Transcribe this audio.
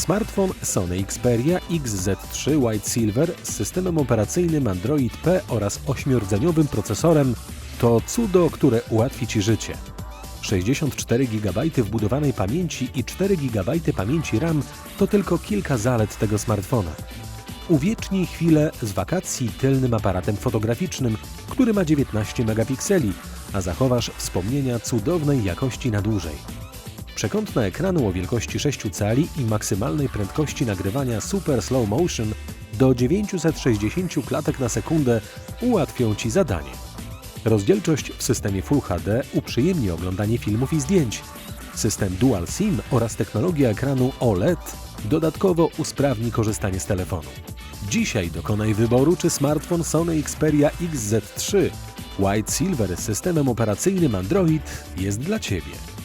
Smartfon Sony Xperia XZ3 White Silver z systemem operacyjnym Android P oraz ośmiordzeniowym procesorem to cudo, które ułatwi Ci życie. 64 GB wbudowanej pamięci i 4 GB pamięci RAM to tylko kilka zalet tego smartfona. Uwiecznij chwilę z wakacji tylnym aparatem fotograficznym, który ma 19 megapikseli, a zachowasz wspomnienia cudownej jakości na dłużej. Przekątne ekranu o wielkości 6 cali i maksymalnej prędkości nagrywania Super Slow Motion do 960 klatek na sekundę ułatwią Ci zadanie. Rozdzielczość w systemie Full HD uprzyjemni oglądanie filmów i zdjęć. System Dual SIM oraz technologia ekranu OLED dodatkowo usprawni korzystanie z telefonu. Dzisiaj dokonaj wyboru, czy smartfon Sony Xperia XZ3 White Silver z systemem operacyjnym Android jest dla Ciebie.